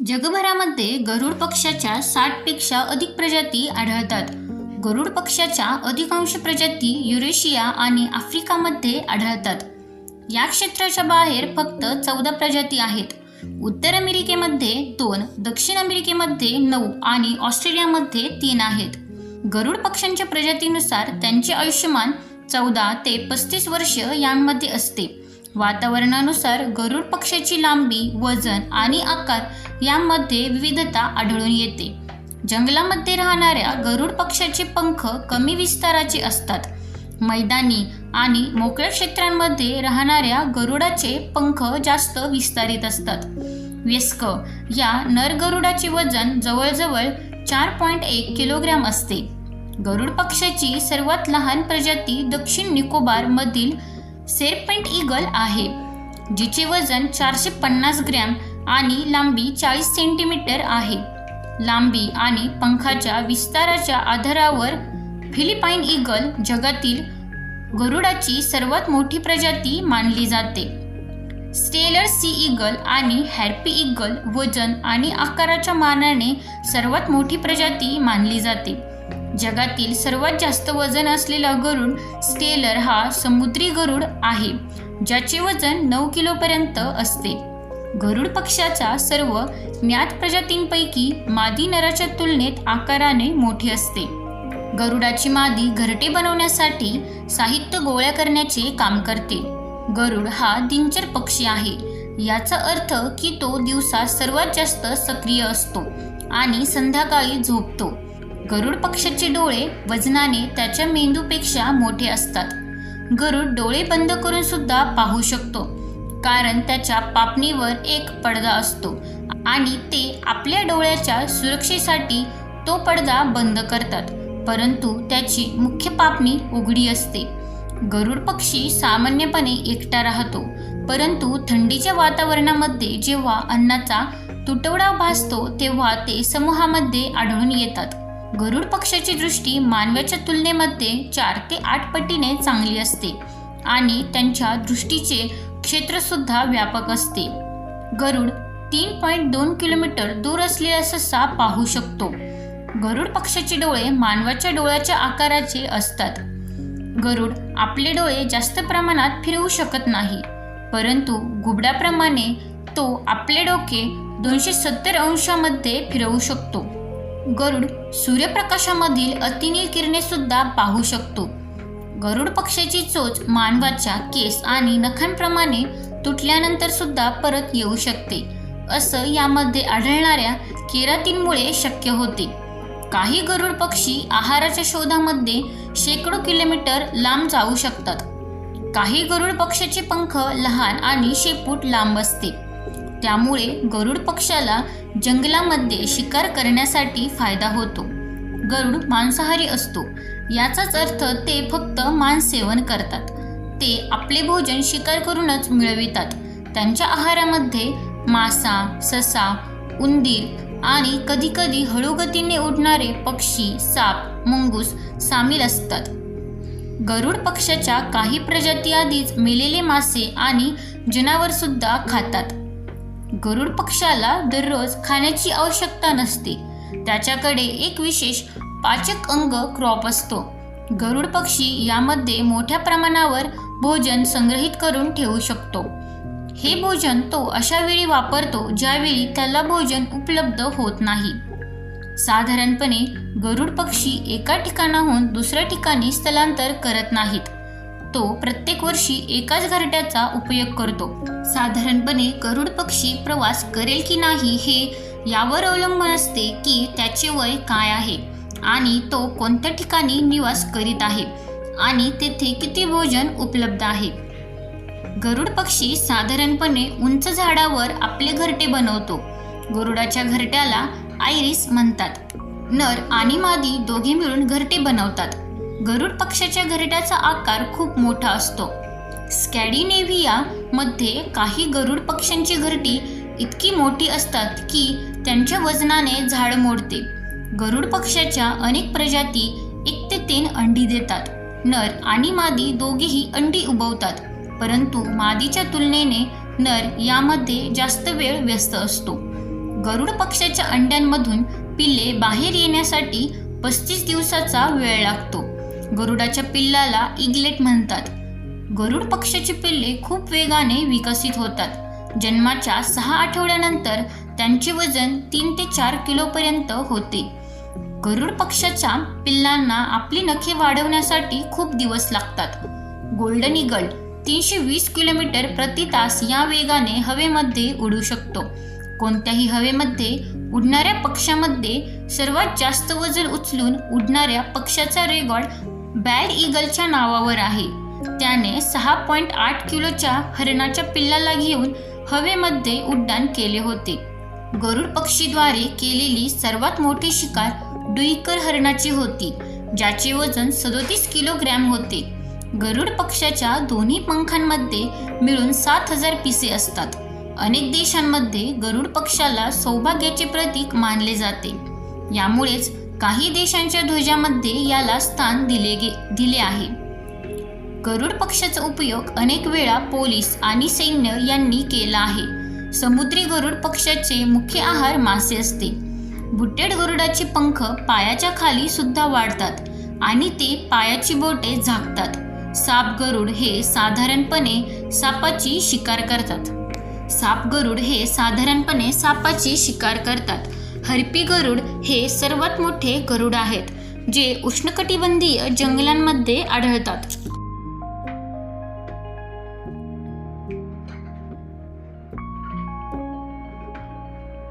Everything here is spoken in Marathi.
जगभरामध्ये गरुड पक्षाच्या साठपेक्षा अधिक प्रजाती आढळतात. गरुड पक्षाच्या अधिकांश प्रजाती युरेशिया आणि आफ्रिकामध्ये आढळतात. या क्षेत्राच्या बाहेर फक्त चौदा प्रजाती आहेत. उत्तर अमेरिकेमध्ये दोन दक्षिण अमेरिकेमध्ये नऊ आणि ऑस्ट्रेलियामध्ये तीन आहेत. गरुड पक्ष्यांच्या प्रजातीनुसार त्यांचे आयुष्यमान चौदा ते पस्तीस वर्ष यांमध्ये असते. वातावरणानुसार गरुड पक्ष्याची लांबी वजन आणि आकार यामध्ये विविधता आढळून येते. जंगलामध्ये राहणाऱ्या गरुड पक्ष्याचे पंख कमी विस्ताराचे असतात. मैदानी आणि मोकळ्या क्षेत्रांमध्ये राहणाऱ्या गरुडाचे पंख जास्त विस्तारित असतात. व्यस्क या नर गरुडाचे वजन जवळजवळ चार पॉईंट एक किलोग्रॅम असते. गरुड पक्ष्याची सर्वात लहान प्रजाती दक्षिण निकोबार मधील सेरपेंट ईगल आहे जिचे वजन चारशे पन्नास ग्रॅम आणि लांबी चाळीस सेंटीमीटर आहे. लांबी आणि पंखाच्या विस्ताराच्या आधारावर फिलिपाईन ईगल जगातील गरुडाची सर्वात मोठी प्रजाती मानली जाते. स्टेलर सी ईगल आणि हॅर्पी ईगल वजन आणि आकाराच्या मानाने सर्वात मोठी प्रजाती मानली जाते. जगातील सर्वात जास्त वजन असलेला गरुड स्टेलर हा समुद्री गरुड आहे ज्याचे वजन नऊ किलोपर्यंत असते. गरुड पक्षाच्या सर्व ज्ञात प्रजातींपैकी मादी नराच्या तुलनेत आकाराने मोठी असते. गरुडाची मादी घरटे बनवण्यासाठी साहित्य गोळ्या करण्याचे काम करते. गरुड हा दिनचर पक्षी आहे याचा अर्थ की तो दिवसा सर्वात जास्त सक्रिय असतो आणि संध्याकाळी झोपतो. गरुड पक्षाचे डोळे वजनाने त्याच्या मेंदूपेक्षा मोठे असतात. गरुड डोळे बंद करून सुद्धा पाहू शकतो कारण त्याच्या पापणीवर एक पडदा असतो आणि ते आपल्या डोळ्याच्या सुरक्षेसाठी तो पडदा बंद करतात परंतु त्याची मुख्य पापणी उघडी असते. गरुड पक्षी सामान्यपणे एकटा राहतो परंतु थंडीच्या वातावरणामध्ये जेव्हा अन्नाचा तुटवडा भासतो तेव्हा ते समूहामध्ये आढळून येतात. गरुड पक्षाची दृष्टी मानवाच्या तुलनेमध्ये चार ते आठ पटीने चांगली असते आणि त्यांच्या दृष्टीचे क्षेत्रसुद्धा व्यापक असते. गरुड तीन पॉईंट दोन किलोमीटर दूर असलेला ससा पाहू शकतो. गरुड पक्षाचे डोळे मानवाच्या डोळ्याच्या आकाराचे असतात. गरुड आपले डोळे जास्त प्रमाणात फिरवू शकत नाही परंतु घुबड्याप्रमाणे तो आपले डोके दोनशे सत्तर अंशामध्ये फिरवू शकतो. गरुड सूर्यप्रकाशामधील अतिनील किरणे सुद्धा पाहू शकतो. गरुड पक्षाची चोच मानवाच्या केस आणि नखांप्रमाणे तुटल्यानंतर सुद्धा परत येऊ शकते. असं यामध्ये आढळणाऱ्या केरातींमुळे शक्य होते. काही गरुड पक्षी आहाराच्या शोधामध्ये शेकडो किलोमीटर लांब जाऊ शकतात. काही गरुड पक्षाचे पंख लहान आणि शेपूट लांब असते. त्यामुळे गरुड पक्षाला जंगलामध्ये शिकार करण्यासाठी फायदा होतो. गरुड मांसाहारी असतो. याचाच अर्थ ते फक्त मांस सेवन करतात. ते आपले भोजन शिकार करूनच मिळवितात. त्यांच्या आहारामध्ये मासा ससा उंदीर आणि कधीकधी हळूगतीने उडणारे पक्षी साप मुंगूस सामील असतात. गरुड पक्षाच्या काही प्रजाती आधीच मेलेले मासे आणि जनावरसुद्धा खातात. गरुड पक्षाला दररोज खाण्याची आवश्यकता नसते. त्याच्याकडे एक विशेष पाचक अंग क्रॉप असतो. गरुड पक्षी यामध्ये मोठ्या प्रमाणावर भोजन संग्रहित करून ठेवू शकतो. हे भोजन तो अशा वेळी वापरतो ज्यावेळी त्याला भोजन उपलब्ध होत नाही. साधारणपणे गरुड पक्षी एका ठिकाणाहून दुसऱ्या ठिकाणी स्थलांतर करत नाहीत. तो प्रत्येक वर्षी एकाच घरट्याचा उपयोग करतो. साधारणपणे गरुड पक्षी प्रवास करेल की नाही हे यावर अवलंबून असते की त्याचे वय काय आहे आणि तो कोणत्या ठिकाणी निवास करीत आहे आणि तेथे किती भोजन उपलब्ध आहे. गरुड पक्षी साधारणपणे उंच झाडावर आपले घरटे बनवतो. गरुडाच्या घरट्याला आयरिस म्हणतात. नर आणि मादी दोघे मिळून घरटे बनवतात. गरुड पक्षाच्या घरट्याचा आकार खूप मोठा असतो. स्कॅडिनेव्हिया मध्ये काही गरुड पक्ष्यांची घरटी इतकी मोठी असतात की त्यांच्या वजनाने झाड मोडते. गरुड पक्षाच्या अनेक प्रजाती एक ते तीन अंडी देतात. नर आणि मादी दोघेही अंडी उबवतात परंतु मादीच्या तुलनेने नर यामध्ये जास्त वेळ व्यस्त असतो. गरुड पक्षाच्या अंड्यांमधून पिल्ले बाहेर येण्यासाठी पस्तीस दिवसाचा वेळ लागतो. गरुडाच्या पिल्लाला इगलेट म्हणतात. गरुड पक्षाची पिल्ले खूप वेगाने विकसित होतात. जन्माच्या सहा आठवड्यानंतर त्यांचे वजन तीन ते चार किलोपर्यंत होते. गरुड पक्षाच्या पिल्लांना आपली नखे वाढवण्यासाठी खूप दिवस लागतात. गोल्डन इगल तीनशे वीस किलोमीटर प्रति तास या वेगाने हवेमध्ये उडू शकतो. कोणत्याही हवेमध्ये उडणाऱ्या पक्षामध्ये सर्वात जास्त वजन उचलून उडणाऱ्या पक्षाचा रेकॉर्ड बॅड ईगलच्या नावावर आहे. त्याने सहा पॉईंट आठ किलोच्या हरणाच्या पिल्लाला घेऊन हवेमध्ये उड्डाण केले होते. गरुड पक्षीद्वारे केलेली सर्वात मोठी शिकार डुईकर हरणाची होती ज्याचे वजन सदोतीस किलोग्रॅम होते. गरुड पक्षाच्या दोन्ही पंखांमध्ये मिळून सात हजार पिसे असतात. अनेक देशांमध्ये गरुड पक्षाला सौभाग्याचे प्रतीक मानले जाते. यामुळेच काही देशांच्या ध्वजामध्ये याला स्थान दिले गे दिले आहे. गरुड पक्षाचा उपयोग अनेक वेळा पोलीस आणि सैन्य यांनी केला आहे. समुद्री गरुड पक्षाचे मुख्य आहार मासे असते. बुट्टेड गरुडाचे पंख पायाच्या खाली सुद्धा वाढतात आणि ते पायाची बोटे झाकतात. साप गरुड हे साधारणपणे सापाची शिकार करतात. साप गरुड हे साधारणपणे सापाची शिकार करतात. हरपी गरुड हे सर्वात मोठे गरुड आहेत जे उष्णकटिबंधीय जंगलांमध्ये आढळतात.